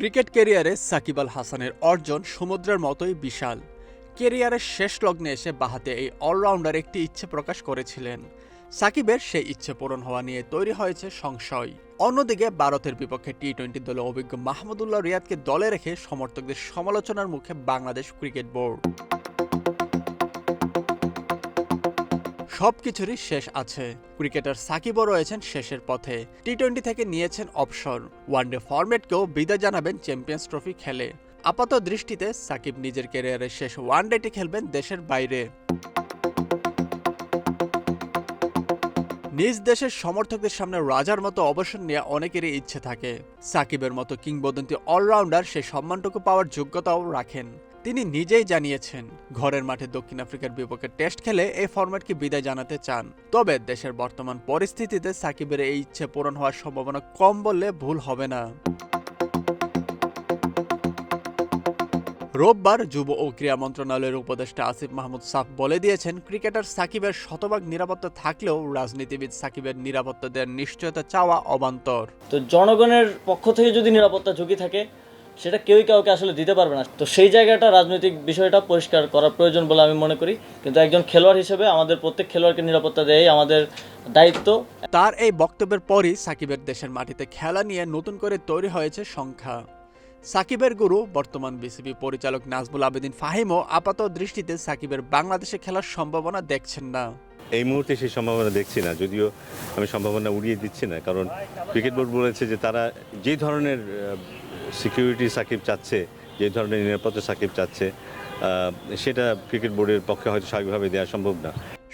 Cricket ক্যারিয়ারে সাকিব আল হাসানের অর্জন সমুদ্রের মতোই বিশাল। ক্যারিয়ারের শেষ লগ্নে এসে বাহাতে এই অলরাউন্ডার একটি ইচ্ছে প্রকাশ করেছিলেন। সাকিবের সেই ইচ্ছে পূরণ হওয়া নিয়ে তৈরি হয়েছে সংশয়। অন্যদিকে ভারতের বিপক্ষে টি টোয়েন্টি দলে অভিজ্ঞ মাহমুদুল্লাহ রিয়াদকে দলে রেখে সমর্থকদের সমালোচনার মুখে বাংলাদেশ ক্রিকেট বোর্ড। সবকিছুরই শেষ আছে। ক্রিকেটার সাকিবও রয়েছেন শেষের পথে। টি টোয়েন্টি থেকে নিয়েছেন অবসর। ওয়ানডে ফরম্যাটকেও বিদায় জানাবেন চ্যাম্পিয়ন্স ট্রফি খেলে। আপাত দৃষ্টিতে সাকিব নিজের ক্যারিয়ারের শেষ ওয়ানডেটি খেলবেন দেশের বাইরে। নিজ দেশের সমর্থকদের সামনে রাজার মতো অবসর নেওয়া অনেকেরই ইচ্ছে থাকে। সাকিবের মতো কিংবদন্তি অলরাউন্ডার সেই সম্মানটুকু পাওয়ার যোগ্যতাও রাখেন। তিনি নিজেই জানিয়েছেন, ঘরের মাঠে দক্ষিণ আফ্রিকার বিপক্ষে টেস্ট খেলে এই ফরম্যাটকে বিদায় জানাতে চান। তবে দেশের বর্তমান পরিস্থিতিতে সাকিবের এই ইচ্ছে পূরণ হওয়ার সম্ভাবনা কম বললে ভুল হবে না। রোববার যুব ও ক্রীড়া মন্ত্রণালয়ের উপদেষ্টা আসিফ মাহমুদ সাফ বলে দিয়েছেন, ক্রিকেটার সাকিবের শতভাগ নিরাপত্তা থাকলেও রাজনীতিবিদ সাকিবের নিরাপত্তা দেওয়ার নিশ্চয়তা চাওয়া অবান্তর। তো জনগণের পক্ষ থেকে যদি নিরাপত্তা ঝুঁকি থাকে সেটা কেউই কাউকে আসলে দিতে পারবে না। তো সেই জায়গাটা রাজনৈতিক বিষয়টা পরিষ্কার করা প্রয়োজন বলে আমি মনে করি। কিন্তু একজন খেলোয়াড় হিসেবে আমাদের প্রত্যেক খেলোয়াড়কে নিরাপত্তা দেয় আমাদের দায়িত্ব। তার এই বক্তব্যের পরই সাকিবের দেশের মাটিতে খেলা নিয়ে নতুন করে তৈরি হয়েছে সংখ্যা। সাকিবের গুরু বর্তমান বিসিবি পরিচালক নাজবুল আবেদিন ফাহিমও আপাত দৃষ্টিতে সাকিবের বাংলাদেশে খেলার সম্ভাবনা দেখছেন না। এই মুহূর্তে সেই সম্ভাবনা দেখছি না যদিও আমি সম্ভাবনা উড়িয়ে দিচ্ছি না কারণ ক্রিকেট বোর্ড বলেছে যে তারা যে ধরনের সিকিউরিটি সাকিব চাচ্ছে, যে ধরনের নিরাপত্তা সাকিব চাচ্ছে সেটা ক্রিকেট বোর্ডের পক্ষে হয়তো স্বাভাবিকভাবে দেওয়া সম্ভব না।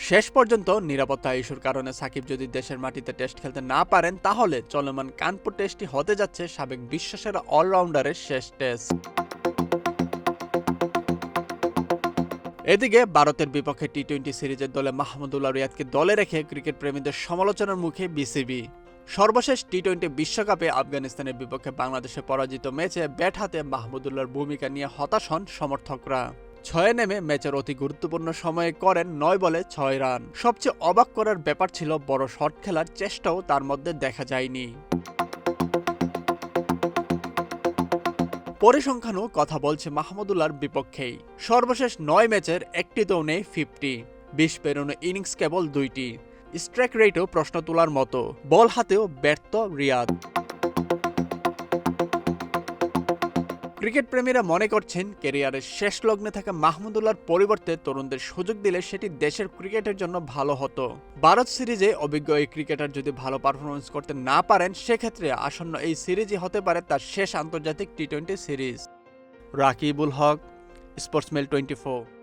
শেষ পর্যন্ত নিরাপত্তা ইস্যুর কারণে সাকিব যদি দেশের মাটিতে টেস্ট খেলতে না পারেন, তাহলে চলমান কানপুর টেস্টটি হতে যাচ্ছে সাবেক বিশ্বসেরা অলরাউন্ডারের শেষ টেস্ট এদিকে ভারতের বিপক্ষে টি টোয়েন্টি সিরিজের দলে মাহমুদুল্লাহ রিয়াদকে দলে রেখে ক্রিকেট প্রেমীদের সমালোচনার মুখে বিসিবি। সর্বশেষ টি টোয়েন্টি বিশ্বকাপে আফগানিস্তানের বিপক্ষে বাংলাদেশে পরাজিত ম্যাচে ব্যাট হাতে মাহমুদুল্লাহর ভূমিকা নিয়ে হতাশ হন সমর্থকরা। ছয়ে নেমে ম্যাচের অতি গুরুত্বপূর্ণ সময়ে করেন নয় বলে ছয় রান। সবচেয়ে অবাক করার ব্যাপার ছিল বড় শট খেলার চেষ্টাও তার মধ্যে দেখা যায়নি। পরিসংখ্যানও কথা বলছে মাহমুদুল্লাহর বিপক্ষেই। সর্বশেষ নয় ম্যাচের একটিতেও নেই ফিফটি। বিশ পেরোনো ইনিংস কেবল দুইটি। স্ট্রাইক রেটও প্রশ্ন তোলার মতো। বল হাতেও ব্যর্থ রিয়াদ। ক্রিকেট প্রেমীরা মনে করছেন ক্যারিয়ারের শেষ লগ্নে থাকা মাহমুদুল্লাহর পরিবর্তে তরুণদের সুযোগ দিলে সেটি দেশের ক্রিকেটের জন্য ভালো হতো। ভারত সিরিজে অভিজ্ঞ এই ক্রিকেটার যদি ভালো পারফরমেন্স করতে না পারেন, সেক্ষেত্রে আসন্ন এই সিরিজই হতে পারে তার শেষ আন্তর্জাতিক T twenty series. Rakibul Haque, sports mail twenty four.